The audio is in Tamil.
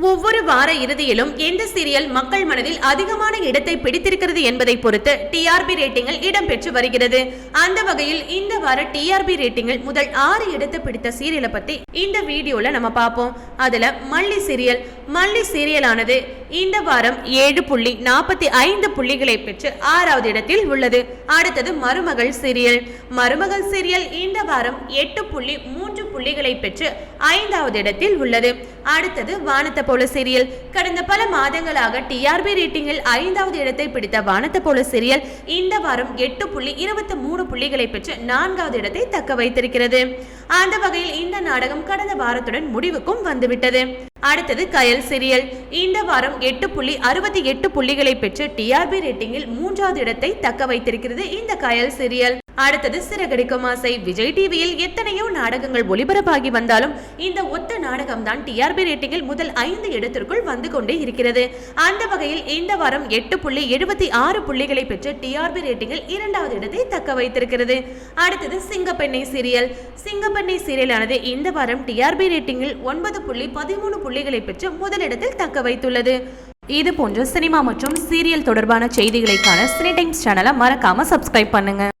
ஒவ்வொரு வார இறுதியிலும் எந்த சீரியல் மக்கள் மனதில் அதிகமான இடத்தை பிடித்திருக்கிறது என்பதை பொறுத்து டிஆர்பி ரேட்டிங்கில் இடம்பெற்று வருகிறது. அந்த வகையில் இந்த வார டிஆர்பி ரேட்டிங்கில் முதல் ஆறு இடத்தை பிடித்த சீரியலை பத்தி இந்த வீடியோல நம்ம பார்ப்போம். அதுல மல்லி சீரியல் மல்லி சீரியலானது இந்த வாரம் ஏழு புள்ளி நாற்பத்தி ஐந்து புள்ளிகளை பெற்று ஆறாவது இடத்தில் உள்ளது. அடுத்தது மருமகள் சீரியல். மருமகள் சீரியல் இந்த வாரம் எட்டு புள்ளி மூன்று புள்ளிகளை பெற்று ஐந்தாவது இடத்தில் உள்ளது. அடுத்தது வானத்த போல சீரியல். கடந்த பல மாதங்களாக டிஆர்பி ரேட்டிங்கில் ஐந்தாவது இடத்தை பிடித்த வானத்த போல சீரியல் இந்த வாரம் எட்டு புள்ளி இருபத்தி மூணு புள்ளிகளை பெற்று நான்காவது இடத்தை தக்க வைத்திருக்கிறது. அந்த வகையில் இந்த நாடகம் கடந்த வாரத்துடன் முடிவுக்கும் வந்துவிட்டது. அடுத்தது கயல் சீரியல் இந்த வாரம் எட்டு புள்ளி அறுபத்தி எட்டு புள்ளிகளை பெற்று டிஆர்பி ரேட்டிங்கில் மூன்றாவது இடத்தை தக்க வைத்திருக்கிறது இந்த கயல் சீரியல் அடுத்தது சிறகடிக்கும் ஆசை. விஜய் டிவியில் எத்தனையோ நாடகங்கள் ஒளிபரப்பாகி வந்தாலும் இந்த ஒத்த நாடகம் தான் டிஆர்பி ரேட்டிங்கில் முதல் ஐந்து இடத்திற்குள் வந்து கொண்டே இருக்கிறது. அந்த வகையில் இந்த வாரம் எட்டு புள்ளி எழுபத்தி ஆறு புள்ளிகளை பெற்று டிஆர்பி ரேட்டிங்கில் இரண்டாவது இடத்தை தக்க வைத்திருக்கிறது. அடுத்தது சிங்கப்பெண்ணை சீரியல். சிங்கப்பெண்ணை சீரியலானது இந்த வாரம் டிஆர்பி ரேட்டிங்கில் ஒன்பது புள்ளி பதிமூணு புள்ளிகளை பெற்று முதலிடத்தில் தக்க வைத்துள்ளது. இது போன்ற சினிமா மற்றும் சீரியல் தொடர்பான செய்திகளைக்கான சினி டைம்ஸ் சேனலை மறக்காம சப்ஸ்கிரைப் பண்ணுங்க.